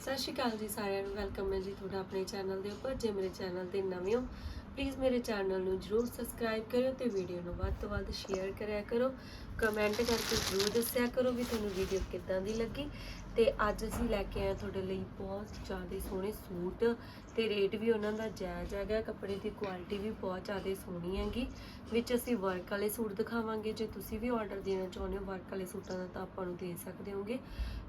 ਸਤਿ ਸ਼੍ਰੀ ਅਕਾਲ ਜੀ ਸਾਰਿਆਂ ਨੂੰ ਵੈਲਕਮ ਹੈ ਜੀ ਤੁਹਾਡਾ ਆਪਣੇ ਚੈਨਲ ਦੇ ਉੱਪਰ, ਜੇ ਮੇਰੇ ਚੈਨਲ ਤੇ ਨਵੇਂ ਹੋ ਪਲੀਜ਼ ਮੇਰੇ ਚੈਨਲ ਨੂੰ ਜਰੂਰ ਸਬਸਕ੍ਰਾਈਬ ਕਰਿਓ ਤੇ ਵੀਡੀਓ ਨੂੰ ਵੱਧ ਤੋਂ ਵੱਧ ਸ਼ੇਅਰ ਕਰਿਆ ਕਰੋ। ਕਮੈਂਟ ਕਰਕੇ ਜਰੂਰ ਦੱਸਿਆ ਕਰੋ ਵੀ ਤੁਹਾਨੂੰ ਵੀਡੀਓ ਕਿੱਦਾਂ ਦੀ ਲੱਗੀ। ਤੇ ਅੱਜ ਅਸੀਂ ਲੈ ਕੇ ਆਏ ਹਾਂ ਤੁਹਾਡੇ ਲਈ ਬਹੁਤ ਜ਼ਿਆਦਾ ਸੋਹਣੇ ਸੂਟ ਤੇ ਰੇਟ ਵੀ ਉਹਨਾਂ ਦਾ ਜਾਇਜ਼ ਹੈਗਾ, ਕੱਪੜੇ ਦੀ ਕੁਆਲਿਟੀ ਵੀ ਬਹੁਤ ਜ਼ਿਆਦਾ ਸੋਹਣੀ ਹੈਗੀ। ਵਿੱਚ ਅਸੀਂ ਵਰਕ ਵਾਲੇ ਸੂਟ ਦਿਖਾਵਾਂਗੇ, ਜੇ ਤੁਸੀਂ ਵੀ ਆਰਡਰ ਦੇਣਾ ਚਾਹੁੰਦੇ ਹੋ ਵਰਕ ਵਾਲੇ ਸੂਟਾਂ ਦਾ ਤਾਂ ਆਪਾਂ ਨੂੰ ਦੇ ਸਕਦੇ ਹੋਗੇ।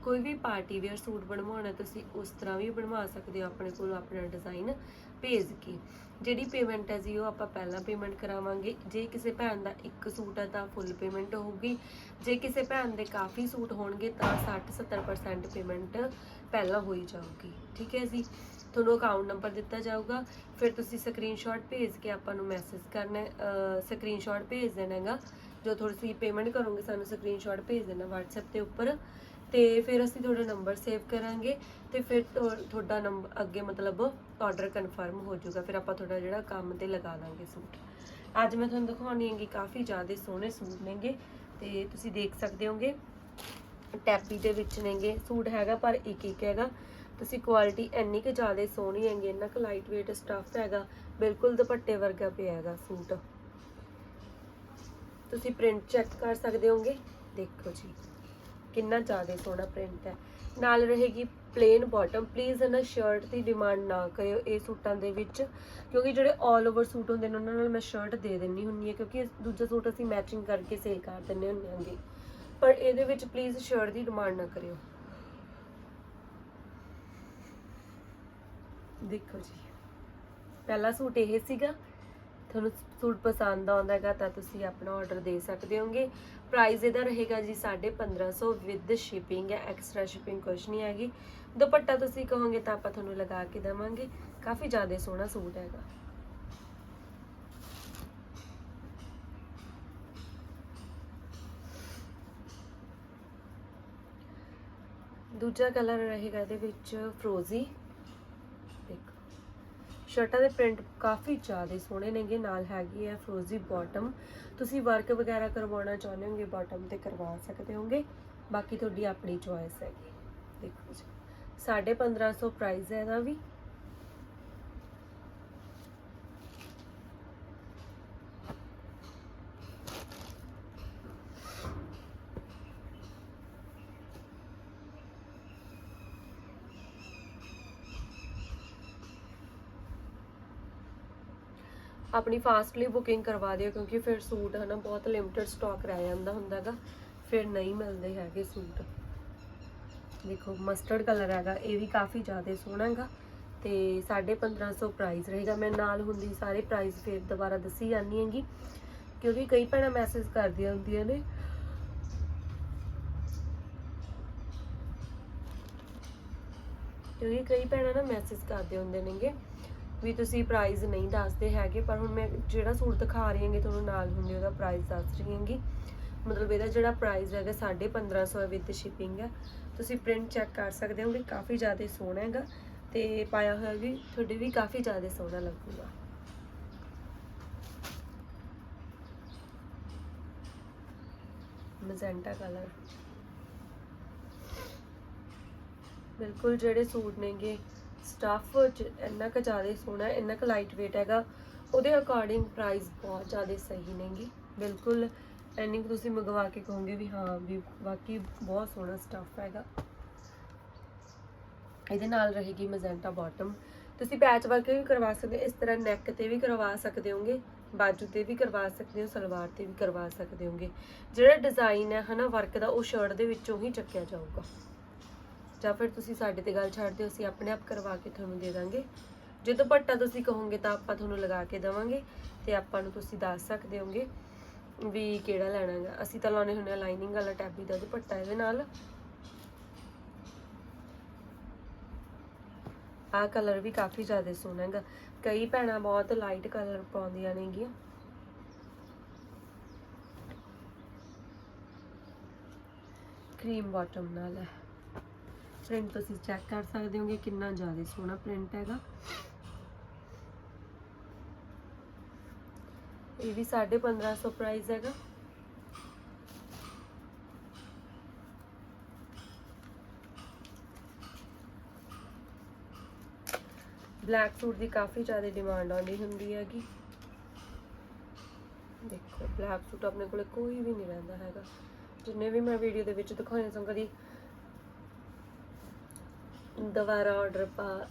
ਕੋਈ ਵੀ ਪਾਰਟੀ ਵੇਅਰ ਸੂਟ ਬਣਵਾਉਣਾ, ਤੁਸੀਂ ਉਸ ਤਰ੍ਹਾਂ ਵੀ ਬਣਵਾ ਸਕਦੇ ਹੋ ਆਪਣੇ ਕੋਲ ਆਪਣਾ ਡਿਜ਼ਾਈਨ ਭੇਜ ਕੇ। ਜਿਹੜੀ ਪੇਮੈਂਟ ਹੈ ਜੀ, ਉਹ ਆਪਾਂ ਪਹਿਲਾਂ ਪੇਮੈਂਟ ਕਰਾਵਾਂਗੇ। ਜੇ ਕਿਸੇ ਭੈਣ ਦਾ ਇੱਕ ਸੂਟ ਹੈ, ਤਾਂ ਫੁੱਲ ਪੇਮੈਂਟ ਹੋਊਗੀ। ਜੇ ਕਿਸੇ ਭੈਣ ਦੇ ਕਾਫੀ ਸੂਟ ਹੋਣਗੇ, ਤਾਂ 60-70% ਪੇਮੈਂਟ ਪਹਿਲਾਂ ਹੋਈ ਜਾਊਗੀ। ਠੀਕ ਹੈ ਜੀ? ਤੁਹਾਨੂੰ ਅਕਾਊਂਟ ਨੰਬਰ ਦਿੱਤਾ ਜਾਊਗਾ। ਫਿਰ ਤੁਸੀਂ ਸਕਰੀਨਸ਼ਾਟ ਭੇਜ ਕੇ ਆਪਾਂ ਨੂੰ ਮੈਸੇਜ ਕਰਨਾ ਸਕਰੀਨਸ਼ਾਟ ਭੇਜ ਦੇਣਾ ਹੈਗਾ। ਜੋ ਤੁਸੀਂ ਪੇਮੈਂਟ ਕਰੋਗੇ, ਸਾਨੂੰ ਸਕਰੀਨਸ਼ਾਟ ਭੇਜ ਦੇਣਾ WhatsApp ਤੇ ਉੱਪਰ। ਤੇ ਫਿਰ ਅਸੀਂ ਤੁਹਾਡਾ ਨੰਬਰ ਸੇਵ ਕਰਾਂਗੇ ਤੇ ਫਿਰ ਤੁਹਾਡਾ ਨੰਬਰ ਅੱਗੇ ਮਤਲਬ ਆਰਡਰ ਕਨਫਰਮ ਹੋ ਜਾਊਗਾ, ਫਿਰ ਆਪਾਂ ਤੁਹਾਡਾ ਜਿਹੜਾ ਕੰਮ ਤੇ ਲਗਾ ਦਾਂਗੇ ਸੂਟ। ਅੱਜ ਮੈਂ ਤੁਹਾਨੂੰ ਦਿਖਾਉਣੀ ਹੈਗੀ ਕਾਫੀ ਜ਼ਿਆਦਾ ਸੋਹਣੇ ਸੂਟ ਨੇਗੇ ਤੇ ਤੁਸੀਂ ਦੇਖ ਸਕਦੇ ਹੋਗੇ, ਟੈਪੀ ਦੇ ਵਿੱਚ ਨੇਗੇ, ਸੂਟ ਹੈਗਾ ਪਰ ਇੱਕ ਇੱਕ ਹੈਗਾ। ਤੁਸੀਂ ਕੁਆਲਿਟੀ ਇੰਨੀ ਕਿ ਜ਼ਿਆਦਾ ਸੋਹਣੀ ਹੈਗੀ, ਇੰਨਾ ਕੁ ਲਾਈਟ weight ਸਟਫ ਹੈਗਾ, ਬਿਲਕੁਲ ਦੁਪੱਟੇ ਵਰਗਾ ਪਿਆ ਹੈਗਾ ਸੂਟ। ਤੁਸੀਂ ਪ੍ਰਿੰਟ ਚੈੱਕ ਕਰ ਸਕਦੇ ਹੋਗੇ, ਦੇਖੋ ਜੀ। ਕਿੰਨਾ ਜ਼ਿਆਦਾ ਸੋਹਣਾ ਪ੍ਰਿੰਟ ਹੈ। ਨਾਲ ਰਹੇਗੀ ਪਲੇਨ ਬਾਟਮ ਪਲੀਜ਼ ਇਹਨਾਂ ਸ਼ਰਟ ਦੀ ਡਿਮਾਂਡ ਨਾ ਕਰਿਓ ਇਹ ਸੂਟਾਂ ਦੇ ਵਿੱਚ, ਕਿਉਂਕਿ ਜਿਹੜੇ 올 ਓਵਰ ਸੂਟ ਹੁੰਦੇ ਨੇ, ਉਹਨਾਂ ਨਾਲ ਮੈਂ ਸ਼ਰਟ ਦੇ ਦਿੰਨੀ ਹੁੰਨੀ ਹੈ, ਕਿਉਂਕਿ ਦੂਜਾ ਸੂਟ ਅਸੀਂ ਮੈਚਿੰਗ ਕਰਕੇ ਸੇਲ ਕਰ ਦਿੰਨੇ ਹੁੰਦੇ ਆਂਗੇ ਪਰ ਇਹਦੇ ਵਿੱਚ ਪਲੀਜ਼ ਸ਼ਰਟ ਦੀ ਡਿਮਾਂਡ ਨਾ ਕਰਿਓ। ਦੇਖੋ ਜੀ। ਪਹਿਲਾ ਸੂਟ ਇਹ ਸੀਗਾ। ਤੁਹਾਨੂੰ ਸੂਟ ਪਸੰਦ ਆਉਂਦਾ ਹੈਗਾ ਤਾਂ ਤੁਸੀਂ ਆਪਣਾ ਆਰਡਰ ਦੇ ਸਕਦੇ ਹੋਗੇ। ਪ੍ਰਾਈਸ ਇਹਦਾ ਰਹੇਗਾ ਜੀ 1550 ਵਿਦ ਸ਼ਿਪਿੰਗ ਹੈ ਐਕਸਟਰਾ ਸ਼ਿਪਿੰਗ ਕੁਝ ਨਹੀਂ ਹੈਗੀ। ਦੁਪੱਟਾ ਤੁਸੀਂ ਕਹੋਗੇ ਤਾਂ ਆਪਾਂ ਤੁਹਾਨੂੰ ਲਗਾ ਕੇ ਦੇਵਾਂਗੇ। ਕਾਫੀ ਜ਼ਿਆਦਾ ਸੋਹਣਾ ਸੂਟ ਹੈਗਾ। ਦੂਜਾ ਕਲਰ ਰਹੇਗਾ ਇਹਦੇ ਵਿੱਚ ਫਰੋਜ਼ੀ ਸ਼ਰਟਾਂ ਦੇ ਪ੍ਰਿੰਟ ਕਾਫੀ ਜ਼ਿਆਦਾ ਸੋਹਣੇ ਨੇਗੇ, ਨਾਲ ਹੈਗੀ ਹੈ ਫਰੋਜ਼ੀ ਬਾਟਮ ਤੁਸੀਂ ਵਰਕ ਵਗੈਰਾ ਕਰਵਾਉਣਾ ਚਾਹੁੰਦੇ ਹੋਗੇ ਬਾਟਮ ਤੇ ਕਰਵਾ ਸਕਦੇ ਹੋਗੇ। ਬਾਕੀ ਤੁਹਾਡੀ ਆਪਣੀ ਚੋਇਸ ਹੈਗੀ। ਦੇਖੋ ਜੀ 1550 ਪ੍ਰਾਈਸ ਹੈ ਇਹਦਾ ਵੀ। ਆਪਣੀ ਫਾਸਟਲੀ ਬੁਕਿੰਗ ਕਰਵਾ ਦਿਓ, ਕਿਉਂਕਿ ਫਿਰ ਸੂਟ ਹਨਾ ਬਹੁਤ ਲਿਮਟਿਡ ਸਟਾਕ ਰਹਿ ਜਾਂਦਾ ਹੁੰਦਾਗਾ। ਫਿਰ ਨਹੀਂ ਮਿਲਦੇ ਹੈਗੇ ਸੂਟ। ਦੇਖੋ ਮਸਟਰਡ ਕਲਰ ਹੈਗਾ, ਇਹ ਵੀ ਕਾਫੀ ਜ਼ਿਆਦਾ ਸੋਹਣਾ ਹੈਗਾ ਤੇ 1550 ਪ੍ਰਾਈਸ ਰਹੇਗਾ। ਮੈਂ ਨਾਲ ਹੁੰਦੀ ਸਾਰੇ ਪ੍ਰਾਈਸ ਫਿਰ ਦੁਬਾਰਾ ਦੱਸੀ ਜਾਂਦੀ ਹੈਗੀ, ਕਿਉਂਕਿ ਕਈ ਭੈਣਾਂ ਮੈਸੇਜ ਕਰਦੀਆਂ ਹੁੰਦੀਆਂ ਨੇ। ਕਿਉਂਕਿ ਕਈ ਭੈਣਾਂ ਨਾ ਮੈਸੇਜ ਕਰਦੇ ਹੁੰਦੇ ਨੇਗੇ ਵੀ ਤੁਸੀਂ ਪ੍ਰਾਈਸ ਨਹੀਂ ਦੱਸਦੇ ਹੈਗੇ, ਪਰ ਹੁਣ ਮੈਂ ਜਿਹੜਾ ਸੂਟ ਦਿਖਾ ਰਹੀ ਹਾਂਗੀ, ਤੁਹਾਨੂੰ ਨਾਲ ਹੁੰਦੀ ਉਹਦਾ ਪ੍ਰਾਈਸ ਦੱਸ ਰਹੀ ਹਾਂਗੀ। ਮਤਲਬ ਇਹਦਾ ਜਿਹੜਾ ਪ੍ਰਾਈਸ ਹੈਗਾ 1550 ਹੈ ਵਿਦ ਸ਼ਿਪਿੰਗ ਹੈ ਤੁਸੀਂ ਪ੍ਰਿੰਟ ਚੈੱਕ ਕਰ ਸਕਦੇ ਹੋ ਕਿ ਕਾਫੀ ਜ਼ਿਆਦਾ ਸੋਹਣਾ ਹੈਗਾ ਤੇ ਪਾਇਆ ਹੋਇਆ ਵੀ ਤੁਹਾਡੇ ਵੀ ਕਾਫੀ ਜ਼ਿਆਦਾ ਸੋਹਣਾ ਲੱਗੂਗਾ। ਮਜ਼ੈਂਟਾ ਕਲਰ ਬਿਲਕੁਲ ਜਿਹੜੇ ਸੂਟ ਨੇਗੇ ਸਟੱਫ ਇੰਨਾ ਕੁ ਜ਼ਿਆਦਾ ਸੋਹਣਾ ਇੰਨਾ ਕੁ ਲਾਈਟ weight ਹੈਗਾ, ਉਹਦੇ ਅਕੋਰਡਿੰਗ ਪ੍ਰਾਈਸ ਬਹੁਤ ਜ਼ਿਆਦਾ ਸਹੀ ਨੇਗੀ। ਬਿਲਕੁਲ ਐਨੀ ਕੁ ਤੁਸੀਂ ਮੰਗਵਾ ਕੇ ਕਹੋਗੇ ਵੀ ਹਾਂ, ਵੀ ਵਾਕਈ ਬਹੁਤ ਸੋਹਣਾ ਸਟੱਫ ਹੈਗਾ। ਇਹਦੇ ਨਾਲ ਰਹੇਗੀ ਮਜ਼ੈਂਟਾ ਬਾਟਮ ਤੁਸੀਂ ਪੈਚ ਵਰਕ ਵੀ ਕਰਵਾ ਸਕਦੇ ਹੋ ਇਸ ਤਰ੍ਹਾਂ ਨੈਕ ਤੇ ਵੀ ਕਰਵਾ ਸਕਦੇ ਹੋਗੇ, ਬਾਜੂ ਤੇ ਵੀ ਕਰਵਾ ਸਕਦੇ ਹੋ, ਸਲਵਾਰ ਤੇ ਵੀ ਕਰਵਾ ਸਕਦੇ ਹੋਗੇ। ਜਿਹੜਾ ਡਿਜ਼ਾਈਨ ਹੈ ਹਨਾ ਵਰਕ ਦਾ, ਉਹ ਸ਼ਰਟ ਦੇ ਵਿੱਚੋਂ ਹੀ ਚੱਕਿਆ ਜਾਊਗਾ। ਜਾਂ ਫਿਰ ਤੁਸੀਂ ਸਾਡੇ ਤੇ ਗੱਲ ਛੱਡ ਦਿਓ, ਅਸੀਂ ਆਪਣੇ ਆਪ ਕਰਵਾ ਕੇ ਤੁਹਾਨੂੰ ਦੇ ਦਾਂਗੇ। ਜੇ ਦੁਪੱਟਾ ਤੁਸੀਂ ਕਹੋਗੇ ਤਾਂ ਆਪਾਂ ਤੁਹਾਨੂੰ ਲਗਾ ਕੇ ਦੇਵਾਂਗੇ ਤੇ ਆਪਾਂ ਨੂੰ ਤੁਸੀਂ ਦੱਸ ਸਕਦੇ ਹੋਗੇ ਵੀ ਕਿਹੜਾ ਲੈਣਾ ਹੈਗਾ। ਅਸੀਂ ਤਾਂ ਲਾਉਣੇ ਹੁੰਦੇ ਆ ਲਾਈਨਿੰਗ ਵਾਲਾ ਟੈਬੀ ਦਾ ਦੁਪੱਟਾ ਇਹਦੇ ਨਾਲ। ਆਹ ਕਲਰ ਵੀ ਕਾਫੀ ਜ਼ਿਆਦਾ ਸੋਹਣਾ ਹੈਗਾ। ਕਈ ਭੈਣਾਂ ਬਹੁਤ ਲਾਈਟ ਕਲਰ ਪਾਉਂਦੀਆਂ ਨੇਗੀਆਂ ਕਰੀਮ ਬਾਟਮ ਨਾਲ ਹੈ। ਪ੍ਰਿੰਟ ਤੁਸੀਂ ਚੈੱਕ ਕਰ ਸਕਦੇ ਹੋਗੇ ਕਿੰਨਾ ਜ਼ਿਆਦਾ ਸੋਹਣਾ ਪ੍ਰਿੰਟ ਹੈਗਾ। ਇਹ ਵੀ 1550 ਪ੍ਰਾਈਸ ਹੈਗਾ। ਬਲੈਕ ਸੂਟ ਦੀ ਕਾਫੀ ਜ਼ਿਆਦਾ ਡਿਮਾਂਡ ਆਉਂਦੀ ਹੁੰਦੀ ਹੈਗੀ। ਦੇਖੋ ਬਲੈਕ ਸੂਟ ਆਪਣੇ ਕੋਲੇ ਕੋਈ ਵੀ ਨਹੀਂ ਰਹਿੰਦਾ ਹੈਗਾ। ਜਿੰਨੇ ਵੀ ਮੈਂ ਵੀਡੀਓ ਦੇ ਵਿੱਚ ਦਿਖਾਉਣੇ ਸਨ ਕਦੀ ਦੁਬਾਰਾ ਆਰਡਰ ਪਾ,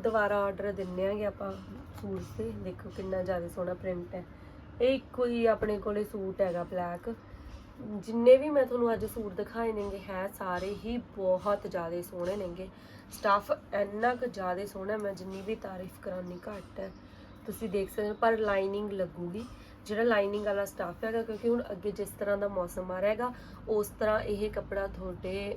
ਦੁਬਾਰਾ ਆਰਡਰ ਦਿੰਨੇ ਆਂਗੇ ਆਪਾਂ ਸੂਟ ਤੇ। ਦੇਖੋ ਕਿੰਨਾ ਜ਼ਿਆਦਾ ਸੋਹਣਾ ਪ੍ਰਿੰਟ ਹੈ। ਇਹ ਇੱਕੋ ਹੀ ਆਪਣੇ ਕੋਲੇ ਸੂਟ ਹੈਗਾ ਬਲੈਕ ਜਿੰਨੇ ਵੀ ਮੈਂ ਤੁਹਾਨੂੰ ਅੱਜ ਸੂਟ ਦਿਖਾਏ ਨੇਗੇ, ਹੈ ਸਾਰੇ ਹੀ ਬਹੁਤ ਜ਼ਿਆਦਾ ਸੋਹਣੇ ਨੇਗੇ। ਸਟਾਫ ਇੰਨਾ ਕੁ ਜ਼ਿਆਦਾ ਸੋਹਣਾ, ਮੈਂ ਜਿੰਨੀ ਵੀ ਤਾਰੀਫ ਕਰਾਨੀ ਘੱਟ ਹੈ। ਤੁਸੀਂ ਦੇਖ ਸਕਦੇ ਹੋ, ਪਰ ਲਾਈਨਿੰਗ ਲੱਗੂਗੀ। ਜਿਹੜਾ ਲਾਈਨਿੰਗ ਵਾਲਾ ਸਟਾਫ ਹੈਗਾ, ਕਿਉਂਕਿ ਹੁਣ ਅੱਗੇ ਜਿਸ ਤਰ੍ਹਾਂ ਦਾ ਮੌਸਮ ਆ ਰਿਹਾ ਹੈਗਾ, ਉਸ ਤਰ੍ਹਾਂ ਇਹ ਕੱਪੜਾ ਤੁਹਾਡੇ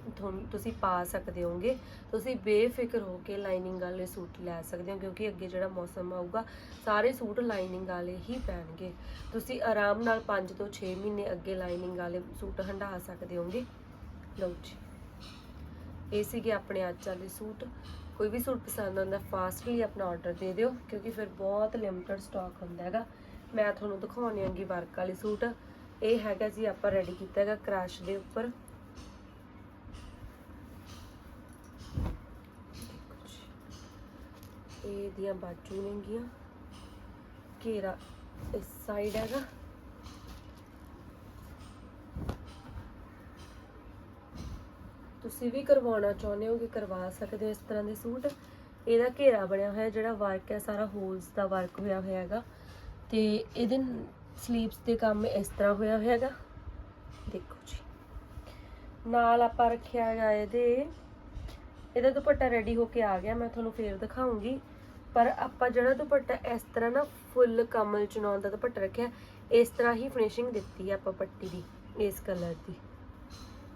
ਤੁਸੀਂ ਪਾ ਸਕਦੇ ਹੋਗੇ ਤੁਸੀਂ ਬੇਫਿਕਰ ਹੋ ਕੇ ਲਾਈਨਿੰਗ ਵਾਲੇ ਸੂਟ ਲੈ ਸਕਦੇ ਹੋ, ਕਿਉਂਕਿ ਅੱਗੇ ਜਿਹੜਾ ਮੌਸਮ ਆਊਗਾ, ਸਾਰੇ ਸੂਟ ਲਾਈਨਿੰਗ ਵਾਲੇ ਹੀ ਪੈਣਗੇ। ਤੁਸੀਂ ਆਰਾਮ ਨਾਲ 5 ਤੋਂ 6 ਮਹੀਨੇ ਅੱਗੇ ਲਾਈਨਿੰਗ ਵਾਲੇ ਸੂਟ ਹੰਢਾ ਸਕਦੇ ਹੋਗੇ ਲਓ ਜੀ। ਇਹ ਸੀਗੇ ਆਪਣੇ ਅੱਜ ਵਾਲੇ ਸੂਟ। ਕੋਈ ਵੀ ਸੂਟ ਪਸੰਦ ਆਉਂਦਾ ਫਾਸਟਲੀ ਆਪਣਾ ਆਰਡਰ ਦੇ ਦਿਓ, ਕਿਉਂਕਿ ਫਿਰ ਬਹੁਤ ਲਿਮਟਿਡ ਸਟਾਕ ਹੁੰਦਾ ਹੈਗਾ। ਮੈਂ ਤੁਹਾਨੂੰ ਦਿਖਾਉਣੀ ਆਂਗੀ ਵਰਕ ਵਾਲੀ ਸੂਟ। ਇਹ ਹੈਗਾ ਜੀ ਆਪਾਂ ਰੈਡੀ ਕੀਤਾ ਹੈਗਾ ਕ੍ਰਸ਼ ਦੇ ਉੱਪਰ। ਦੇਖੋ ਇਹ ਦੀਆਂ ਬਾਜੂ ਨੇਗੀਆਂ ਘੇਰਾ ਇਸ ਸਾਈਡ ਹੈਗਾ। ਤੁਸੀਂ ਵੀ ਕਰਵਾਉਣਾ ਚਾਹੁੰਦੇ ਹੋ ਕਿ ਕਰਵਾ ਸਕਦੇ ਹੋ ਇਸ ਤਰ੍ਹਾਂ ਦੇ ਸੂਟ? ਇਹਦਾ ਘੇਰਾ ਬਣਿਆ ਹੋਇਆ ਜਿਹੜਾ ਵਰਕ ਹੈ, ਸਾਰਾ ਹੋਲਸ ਦਾ ਵਰਕ ਹੋਇਆ ਹੋਇਆ ਹੈਗਾ। ਤੇ ਇਹਦੇ ਸਲੀਵਸ ਦੇ ਕੰਮ ਇਸ ਤਰ੍ਹਾਂ ਹੋਇਆ ਹੋਇਆ ਹੈਗਾ। ਦੇਖੋ ਜੀ। ਨਾਲ ਆਪਾਂ ਰੱਖਿਆ ਹੈਗਾ ਇਹਦੇ। ਇਹਦਾ ਦੁਪੱਟਾ ਰੈਡੀ ਹੋ ਕੇ ਆ ਗਿਆ, ਮੈਂ ਤੁਹਾਨੂੰ ਫੇਰ ਦਿਖਾਉਂਗੀ। ਪਰ ਆਪਾਂ ਜਿਹੜਾ ਦੁਪੱਟਾ ਇਸ ਤਰ੍ਹਾਂ ਨਾ ਫੁੱਲ ਕਮਲ ਚੁਣਾਉਣ ਦਾ ਦੁਪੱਟਾ ਰੱਖਿਆ, ਇਸ ਤਰ੍ਹਾਂ ਹੀ ਫਿਨਿਸ਼ਿੰਗ ਦਿੱਤੀ ਹੈ ਆਪਾਂ ਪੱਟੀ ਦੀ, ਇਸ ਕਲਰ ਦੀ।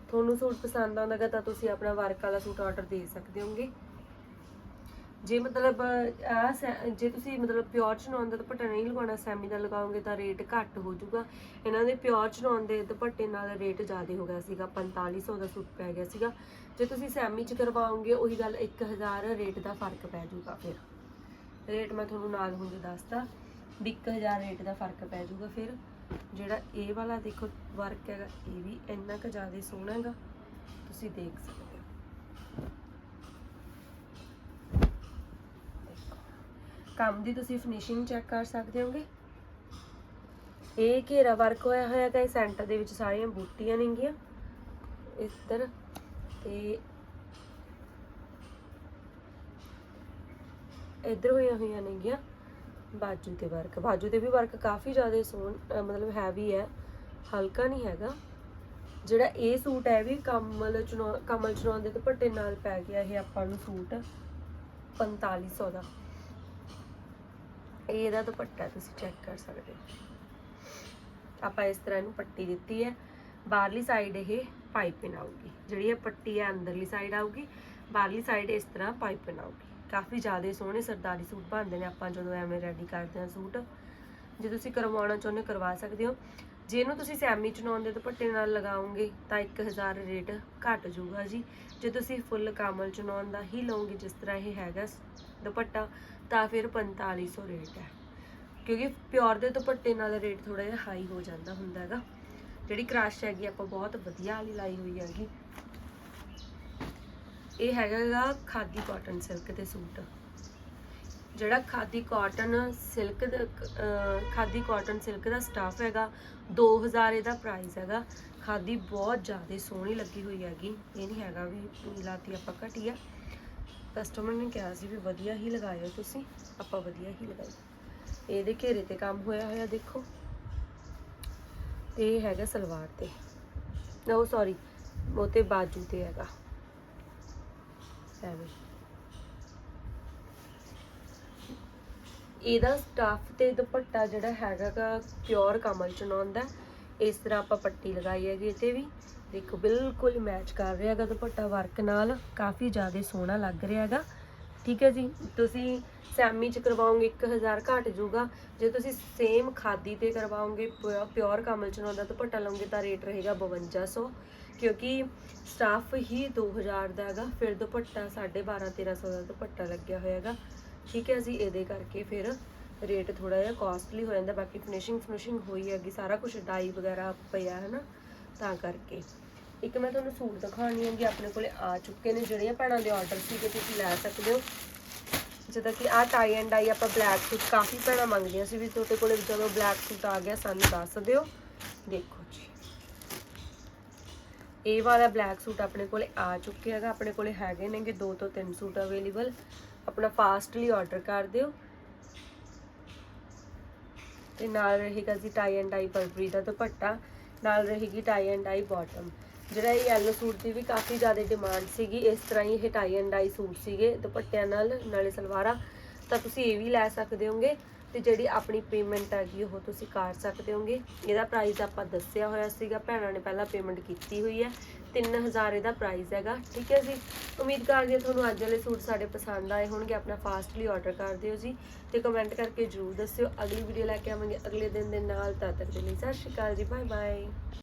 ਤੁਹਾਨੂੰ ਸੂਟ ਪਸੰਦ ਆਉਂਦਾਗਾ ਤਾਂ ਤੁਸੀਂ ਆਪਣਾ ਵਰਕ ਵਾਲਾ ਸੂਟ ਆਰਡਰ ਦੇ ਸਕਦੇ ਹੋਗੇ। ਜੇ ਮਤਲਬ ਆ ਜੇ ਤੁਸੀਂ ਮਤਲਬ ਪਿਓਰ ਚਨੌਨ ਦਾ ਦੁਪੱਟਾ ਨਹੀਂ ਲਗਾਉਣਾ, ਸੈਮੀ ਦਾ ਲਗਾਓਗੇ ਤਾਂ ਰੇਟ ਘੱਟ ਹੋ ਜਾਊਗਾ। ਇਹਨਾਂ ਦੇ ਪਿਓਰ ਚਨੌਨ ਦੇ ਦੁਪੱਟੇ ਨਾਲ ਰੇਟ ਜ਼ਿਆਦਾ ਹੋ ਗਿਆ ਸੀਗਾ 4500 ਦਾ ਸੂਟ ਪੈ ਗਿਆ ਸੀਗਾ। ਜੇ ਤੁਸੀਂ ਸੈਮੀ ਚ ਕਰਵਾਓਗੇ, ਉਹੀ ਗੱਲ 1000 ਰੇਟ ਦਾ ਫ਼ਰਕ ਪੈ ਜਾਊਗਾ ਫਿਰ। ਰੇਟ ਮੈਂ ਤੁਹਾਨੂੰ ਨਾਲ ਹੁਣ ਦੱਸਦਾ ਵੀ 1000 ਰੇਟ ਦਾ ਫ਼ਰਕ ਪੈ ਜਾਊਗਾ ਫਿਰ। ਜਿਹੜਾ ਇਹ ਵਾਲਾ ਦੇਖੋ ਵਰਕ ਹੈਗਾ, ਇਹ ਵੀ ਇੰਨਾ ਕੁ ਜ਼ਿਆਦਾ ਸੋਹਣਾ ਹੈਗਾ। ਤੁਸੀਂ ਦੇਖ ਸਕਦੇ ਹੋ। ਕੰਮ ਦੀ ਤੁਸੀਂ ਫਿਨਿਸ਼ਿੰਗ ਚੈੱਕ ਕਰ ਸਕਦੇ ਹੋਗੇ। ਇਹ ਘੇਰਾ ਵਰਕ ਹੋਇਆ ਹੋਇਆ ਤਾਂ ਇਹ ਸੈਂਟਰ ਦੇ ਵਿੱਚ ਸਾਰੀਆਂ ਬੂਟੀਆਂ ਨੇਗੀਆਂ ਇੱਧਰ ਤੇ ਇੱਧਰ ਹੋਈਆਂ ਹੋਈਆਂ ਨੇਗੀਆਂ ਬਾਜੂ ਤੇ ਵਰਕ ਬਾਜੂ ਤੇ ਵੀ ਵਰਕ ਕਾਫੀ ਜ਼ਿਆਦਾ ਸੋਹਣ ਮਤਲਬ ਹੈਵੀ ਹੈ, ਹਲਕਾ ਨਹੀਂ ਹੈਗਾ। ਜਿਹੜਾ ਇਹ ਸੂਟ ਹੈ ਵੀ ਕਮਲ ਚੁਣਾ ਕਮਲ ਚੁਣਾਉਣ ਦੇ ਦੁਪੱਟੇ ਨਾਲ ਪੈ ਗਿਆ ਇਹ ਆਪਾਂ ਨੂੰ ਸੂਟ। 4500 ਦਾ। ਇਹ ਇਹਦਾ ਦੁਪੱਟਾ ਤੁਸੀਂ ਚੈੱਕ ਕਰ ਸਕਦੇ ਹੋ। ਆਪਾਂ ਇਸ ਤਰ੍ਹਾਂ ਇਹਨੂੰ ਪੱਟੀ ਦਿੱਤੀ ਹੈ। ਬਾਹਰਲੀ ਸਾਈਡ ਇਹ ਪਾਈਪਿੰਗ ਆਊਗੀ। ਜਿਹੜੀ ਇਹ ਪੱਟੀ ਹੈ ਅੰਦਰਲੀ ਸਾਈਡ ਆਊਗੀ ਬਾਹਰਲੀ ਸਾਈਡ ਇਸ ਤਰ੍ਹਾਂ ਪਾਈਪਿੰਗ ਆਊਗੀ। ਕਾਫੀ ਜ਼ਿਆਦਾ ਸੋਹਣੇ ਸਰਦਾਰੀ ਸੂਟ ਬਣਦੇ ਨੇ। ਆਪਾਂ ਜਦੋਂ ਐਵੇਂ ਰੈਡੀ ਕਰਦੇ ਹਾਂ ਸੂਟ ਜੇ ਤੁਸੀਂ ਕਰਵਾਉਣਾ ਚਾਹੁੰਦੇ ਹੋ, ਕਰਵਾ ਸਕਦੇ ਹੋ। ਜੇ ਇਹਨੂੰ ਤੁਸੀਂ ਸੈਮੀ ਚੁਣਾਉਣ ਦੇ ਦੁਪੱਟੇ ਨਾਲ ਲਗਾਓਗੇ ਤਾਂ 1000 ਰੇਟ ਘਟ ਜਾਊਗਾ ਜੀ। ਜੇ ਤੁਸੀਂ ਫੁੱਲ ਕਾਮਲ ਚੁਣਾਉਣ ਦਾ ਹੀ ਲਓਗੇ, ਜਿਸ ਤਰ੍ਹਾਂ ਇਹ ਹੈਗਾ ਦੁਪੱਟਾ, ਤਾਂ ਫਿਰ 4500 ਰੇਟ ਹੈ। ਕਿਉਂਕਿ ਪਿਓਰ ਦੇ ਦੁਪੱਟੇ ਨਾਲ ਰੇਟ ਥੋੜਾ ਜਿਹਾ ਹਾਈ ਹੋ ਜਾਂਦਾ ਹੁੰਦਾ ਹੈਗਾ। ਜਿਹੜੀ ਕ੍ਰਸ਼ ਹੈਗੀ, ਆਪਾਂ ਬਹੁਤ ਵਧੀਆ ਵਾਲੀ ਲਾਈ ਹੋਈ ਹੈਗੀ। ਇਹ ਹੈਗਾ ਗਾ ਖਾਦੀ ਕਾਟਨ ਸਿਲਕ ਦੇ ਸੂਟ। ਜਿਹੜਾ ਖਾਦੀ ਕਾਟਨ ਸਿਲਕ ਦਾ, ਅਹ, ਖਾਦੀ ਕਾਟਨ ਸਿਲਕ ਦਾ ਸਟਾਫ ਹੈਗਾ 2000 ਇਹਦਾ ਪ੍ਰਾਈਸ ਹੈਗਾ। ਖਾਦੀ ਬਹੁਤ ਜ਼ਿਆਦਾ ਸੋਹਣੀ ਲੱਗੀ ਹੋਈ ਹੈਗੀ। ਇਹ ਨਹੀਂ ਹੈਗਾ ਵੀ ਲਾਤੀ ਆਪਾਂ ਘਟੀਆ ਕਸਟਮਰ ਨੇ ਕਿਹਾ ਸੀ ਵੀ ਵਧੀਆ ਹੀ ਲਗਾਇਓ ਤੁਸੀਂ, ਆਪਾਂ ਵਧੀਆ ਹੀ ਲਗਾਈ ਇਹਦੇ ਘੇਰੇ ਤੇ ਕੰਮ ਹੋਇਆ ਹੋਇਆ ਦੇਖੋ। ਤੇ ਇਹ ਹੈਗਾ ਸਲਵਾਰ ਤੇ। ਉਹ ਸੌਰੀ ਉਹ ਤੇ ਬਾਜੂ ਤੇ ਹੈਗਾ। ਐਵੇਂ। ਇਹਦਾ ਸਟਾਫ ਤੇ ਦੁਪੱਟਾ ਜਿਹੜਾ ਹੈਗਾਗਾ ਪਿਓਰ ਕਮਲ ਚਨੌਨ ਦਾ। ਇਸ ਤਰ੍ਹਾਂ ਆਪਾਂ ਪੱਟੀ ਲਗਾਈ ਹੈਗੀ ਇਹ ਤੇ ਵੀ। ਦੇਖੋ, ਬਿਲਕੁਲ ਮੈਚ ਕਰ ਰਿਹਾ ਹੈਗਾ ਦੁਪੱਟਾ ਵਰਕ ਨਾਲ। ਕਾਫੀ ਜ਼ਿਆਦਾ ਸੋਹਣਾ ਲੱਗ ਰਿਹਾ ਹੈਗਾ। ਠੀਕ ਹੈ ਜੀ? ਤੁਸੀਂ ਸੈਮੀ ਚ ਕਰਵਾਓਗੇ 1000 ਘਟ ਜਾਊਗਾ। ਜੇ ਤੁਸੀਂ ਸੇਮ ਖਾਦੀ ਤੇ ਕਰਵਾਓਗੇ ਪਿਓਰ ਕਮਲ ਚਨੌਨ ਦਾ ਦੁਪੱਟਾ ਲਓਗੇ ਤਾਂ ਰੇਟ ਰਹੇਗਾ 5200 ਕਿਉਂਕਿ ਸਟਾਫ ਹੀ 2000 ਦਾ ਹੈਗਾ। ਫਿਰ ਦੁਪੱਟਾ 12.5 1300 ਦਾ ਦੁਪੱਟਾ ਲੱਗਿਆ ਹੋਇਆ ਹੈਗਾ। ਠੀਕ ਹੈ ਜੀ, ਇਹਦੇ ਕਰਕੇ ਫਿਰ ਰੇਟ ਥੋੜਾ ਜਿਹਾ ਕਾਸਟਲੀ ਹੋ ਜਾਂਦਾ, ਬਾਕੀ ਫਿਨਿਸ਼ਿੰਗ ਫਿਨਿਸ਼ਿੰਗ ਹੋਈ ਹੈਗੀ, ਸਾਰਾ ਕੁਝ ਡਾਈ ਵਗੈਰਾ ਪਿਆ ਹੈ ਨਾ, ਤਾਂ ਕਰਕੇ। ਇੱਕ ਮੈਂ ਤੁਹਾਨੂੰ ਸੂਟ ਦਿਖਾਉਣੀ ਹੈਗੀ, ਆਪਣੇ ਕੋਲੇ ਆ ਚੁੱਕੇ ਨੇ, ਜਿਹੜੀਆਂ ਭੈਣਾਂ ਦੇ ਆਰਡਰ ਸੀਗੇ, ਤੁਸੀਂ ਲੈ ਸਕਦੇ ਹੋ। ਜਿੱਦਾਂ ਕਿ ਆ ਟਾਈ ਐਂਡ ਡਾਈ ਆਪਾਂ ਬਲੈਕ ਸੂਟ ਕਾਫੀ ਭੈਣਾਂ ਮੰਗਦੀਆਂ ਸੀ ਵੀ ਤੁਹਾਡੇ ਕੋਲੇ ਜਦੋਂ ਬਲੈਕ ਸੂਟ ਆ ਗਿਆ, ਸਾਨੂੰ ਦੱਸ ਦਿਓ। ਦੇਖੋ ਜੀ। ਇਹ ਵਾਲਾ ਬਲੈਕ ਸੂਟ ਆਪਣੇ ਕੋਲੇ ਆ ਚੁੱਕਿਆ ਹੈਗਾ। ਆਪਣੇ ਕੋਲੇ ਹੈਗੇ ਨੇਗੇ ਦੋ ਤੋਂ ਤਿੰਨ ਸੂਟ ਅਵੇਲੇਬਲ ਆਪਣਾ ਫਾਸਟਲੀ ਆਰਡਰ ਕਰ ਦਿਓ। ਤੇ ਨਾਲ ਰਹੇਗਾ ਜੀ ਟਾਈ ਐਂਡ ਡਾਈ ਪਰਬਰੀ ਦਾ ਦੁਪੱਟਾ। ਨਾਲ ਰਹੇਗੀ ਟਾਈ ਐਂਡ ਡਾਈ ਬਾਟਮ ਜਿਹੜਾ ਇਹ ਯੈਲੋ ਸੂਟ ਦੀ ਵੀ ਕਾਫੀ ਜ਼ਿਆਦਾ ਡਿਮਾਂਡ ਸੀਗੀ, ਇਸ ਤਰ੍ਹਾਂ ਹੀ ਇਹ ਟਾਈ ਐਂਡ ਡਾਈ ਸੂਟ ਸੀਗੇ। ਦੁਪੱਟਿਆਂ ਨਾਲ, ਨਾਲੇ ਸਲਵਾਰਾਂ। ਤਾਂ ਤੁਸੀਂ ਇਹ ਵੀ ਲੈ ਸਕਦੇ ਹੋਗੇ ਤੇ ਜਿਹੜੀ ਆਪਣੀ ਪੇਮੈਂਟ ਹੈਗੀ ਉਹ ਤੁਸੀਂ ਕਰ ਸਕਦੇ ਹੋਗੇ। ਇਹਦਾ ਪ੍ਰਾਈਸ ਆਪਾਂ ਦੱਸਿਆ ਹੋਇਆ ਸੀਗਾ, ਭੈਣਾਂ ਨੇ ਪਹਿਲਾਂ ਪੇਮੈਂਟ ਕੀਤੀ ਹੋਈ ਹੈ। 3000 ਇਹਦਾ ਪ੍ਰਾਈਸ ਹੈਗਾ, ਠੀਕ ਹੈ ਜੀ। ਉਮੀਦ ਕਰਦੇ ਹਾਂ ਤੁਹਾਨੂੰ ਅੱਜ ਵਾਲੇ ਸੂਟ ਸਾਡੇ ਪਸੰਦ ਆਏ ਹੋਣਗੇ, ਆਪਣਾ ਫਾਸਟਲੀ ਆਰਡਰ ਕਰ ਦਿਓ ਜੀ ਤੇ ਕਮੈਂਟ ਕਰਕੇ ਜਰੂਰ ਦੱਸਿਓ। ਅਗਲੀ ਵੀਡੀਓ ਲੈ ਕੇ ਆਵਾਂਗੇ, ਅਗਲੇ ਦਿਨ ਦੇ ਨਾਲ ਤਦ ਤੱਕ ਦੇ ਲਈ ਸਤਿ ਸ਼੍ਰੀ ਅਕਾਲ ਜੀ ਬਾਏ ਬਾਏ